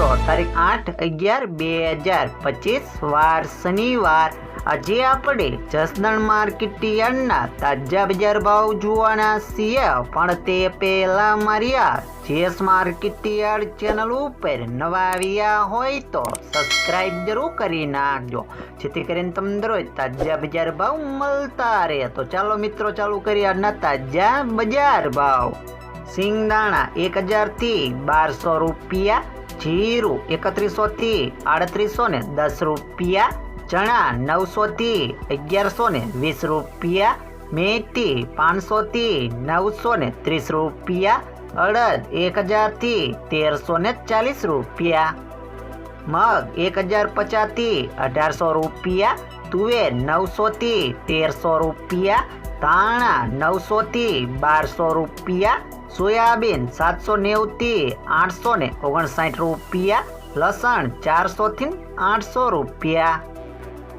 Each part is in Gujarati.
મિત્રો, તારીખ આઠ અગિયાર બે હજાર પચીસ, વાર શનિવાર. આજે આપણે જસદણ માર્કેટ યાર્ડના તાજા બજાર ભાવ જોવાના છીએ, પણ તે પહેલા મારી જેસ માર્કેટ યાર્ડ ચેનલ ઉપર નવા આવ્યા હોય તો સબસ્ક્રાઇબ જરૂર કરી નાખજો. જેથી કરીને તમને દરરોજ તાજા બજાર ભાવ મળતા રહે. તો ચાલો મિત્રો, ચાલુ કરીએ આજના તાજા બજાર ભાવ. સિંગદાણા એક હજારથી બારસો રૂપિયા જીરું એકત્રીસોથી આડત્રીસો ને દસ રૂપિયા, ચણા નવસોથી અગિયારસો ને વીસ રૂપિયા, મેથી પાંચસોથી નવસો ને ત્રીસ રૂપિયા, અડદ એક હજારથી તેરસો ને ચાલીસ રૂપિયા, મગ એક હજાર પચાસથી અઢારસો રૂપિયા, તુવેર નવસોથી તેરસો રૂપિયા, ધાણા નવસોથી બારસો રૂપિયા સોયાબીન સાતસો નેવુંથી આઠસો ને ઓગણસાઠ રૂપિયા, લસણ ચારસોથી આઠસો રૂપિયા,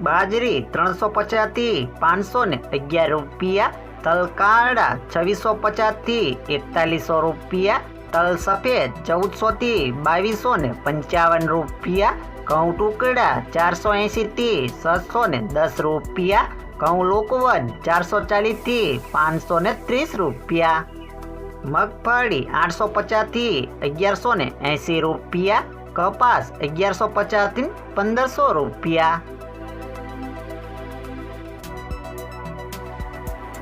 બાજરી ત્રણસો પચાસથી પાંચસો ને અગિયાર રૂપિયા, તલકારડા છવ્વીસો પચાસથી એકતાલીસો રૂપિયા તલ સફેદ ચૌદસોથી બાવીસો ને પંચાવન રૂપિયા, ઘઉં ટુકડા ચારસો એંશીથી છસો ને દસ રૂપિયા, ઘઉં લોકવન ચારસો ચાલીસથી પાંચસો ને ત્રીસ રૂપિયા. મગફળી આઠસો પચાસથી અગિયારસો ને એંશી રૂપિયા કપાસ અગિયારસો પચાસથી પંદરસો રૂપિયા.